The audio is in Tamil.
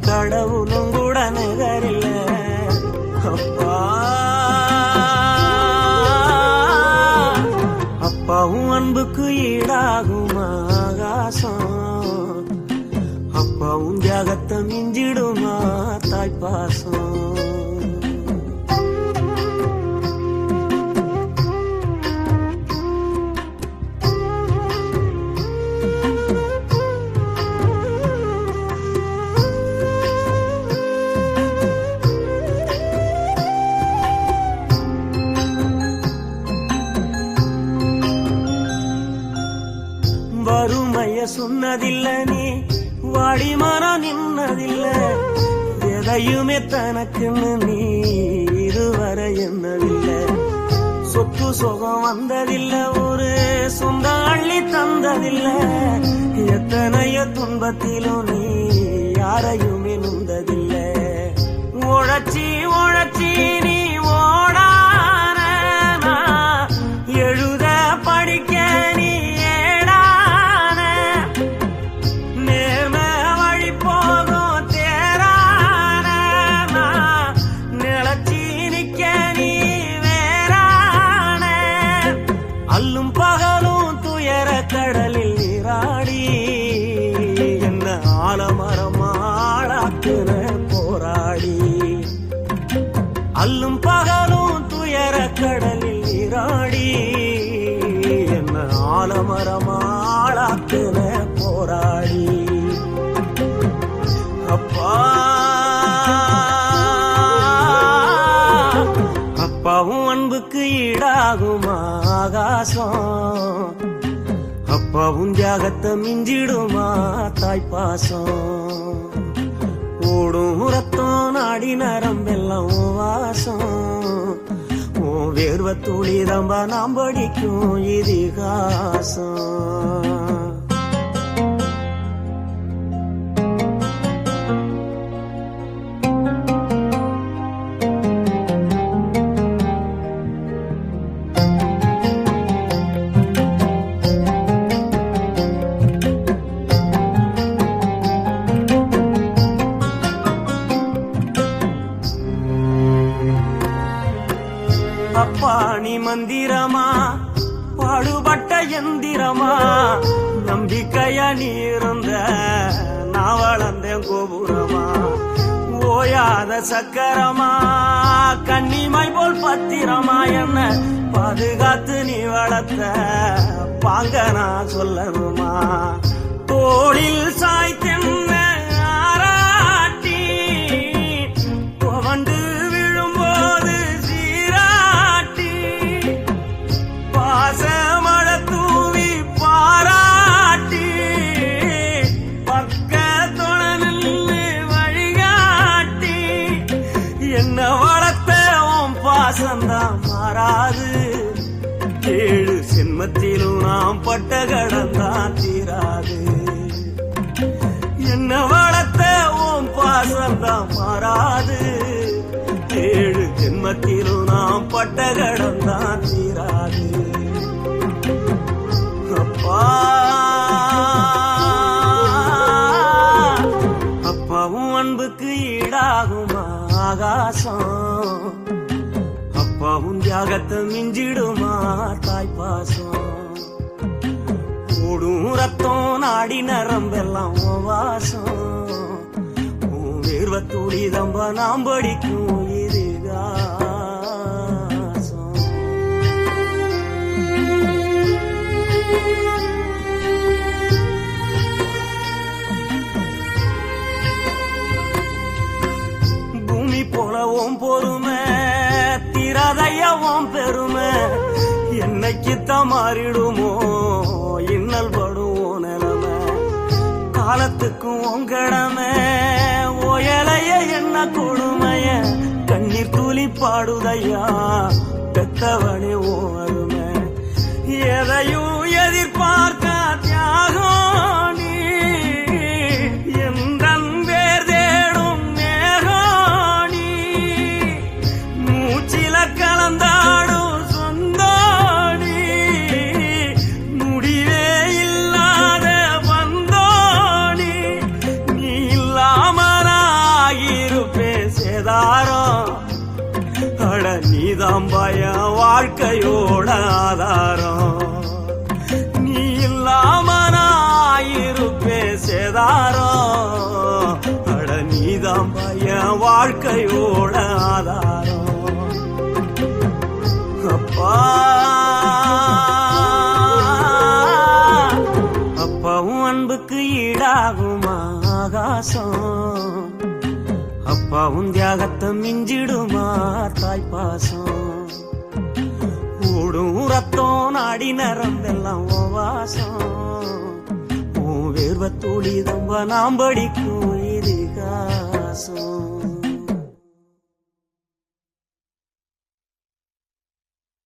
கடவுளும் கூட நிகரில்ல. அப்பா. அப்பாவும் அன்புக்கு ஈடாகும் ஆகாசம். அப்பாவும் தியாகத்தை மிஞ்சிடுமா தாய்ப்பாசம் எதையுமே தனக்குன்னு நீ இதுவரை என்னவில்லை சொத்து சுகம் வந்ததில்லை ஒரு சொந்த அள்ளி தந்ததில்லை. எத்தனையோ துன்பத்திலும் நீ யாரையுமே நுந்ததில்லை. உழச்சி உழச்சி நீ அல்லும் பகலும் துயர கடலில் நீராடி என்ன ஆலமரமாளாக்குன போராடி. அல்லும் பகலும் துயர கடலில் நீராடி என்ன ஆலமரமாளாக்குன அன்புக்கு ஈடாகும் ஆகாசம். அப்பாவும் தியாகத்தை மிஞ்சிடுமா தாய்ப்பாசம். ஓடும் ரத்தம் நாடி நரம்பெல்லாம் வாசம். ஓ வேர்வ துளி தம்ப நாம் படிக்கும் இதிகாசம். மந்திரமா? பாடுபட்ட எந்திரமா? நம்பிக்கையா நீ இருந்த நான் வளர்ந்தேன் கோபுரமா? ஓயாத சக்கரமா? கன்னிமை போல் பத்திரமா? என்ன பாதுகாத்து நீ வளர்த்த பாங்க நான் சொல்லணுமா? தோளில் சாய்த்தென்ன என்ன பாசந்தான் மாறாது. ஏழு சின்மத்திலும் நாம் பட்ட கடந்தான் தீராது. என்ன வளர்த்த பாசந்தான் மாறாது. ஏழு ஜென்மத்திலும் நாம் பட்ட கடந்தான் தீராது. அப்பா. அப்பாவும் அன்புக்கு ஈடாகும் ஆகாசம். அப்பாவும் தியாகத்தை மிஞ்சிடுமா தாய் பாசம் ஓடும் ரத்தம் நாடி நரம்பெல்லாம் வாசம். உன் தம்ப நாம் படிக்கும் மாறிடுமோ? இன்னல் படுவோ நிலமை. காலத்துக்கும் உங்கடமை ஓயலைய என்ன கொடுமைய? கண்ணீர் துளி பாடுதையா பெத்தவனே ஓ வாழ்க்கையோட ஆதாரம் நீ இல்லாம இல்லாமலாயிருப்பே சேதாரம். அட நீதான் என் வாழ்க்கையோட ஆதாரம் அப்பா அப்பாவும் அன்புக்கு ஈடாகும் ஆகாசம். அப்பாவும் தியாகத்தை மிஞ்சிடுமா தாய்ப்பாசம் ஓடும் ரத்தம் நாடி நரம்பெல்லாம் வாசம். உன் வேர்வ துளி தம்ப நாம் படிக்கும் இதிகாசம்.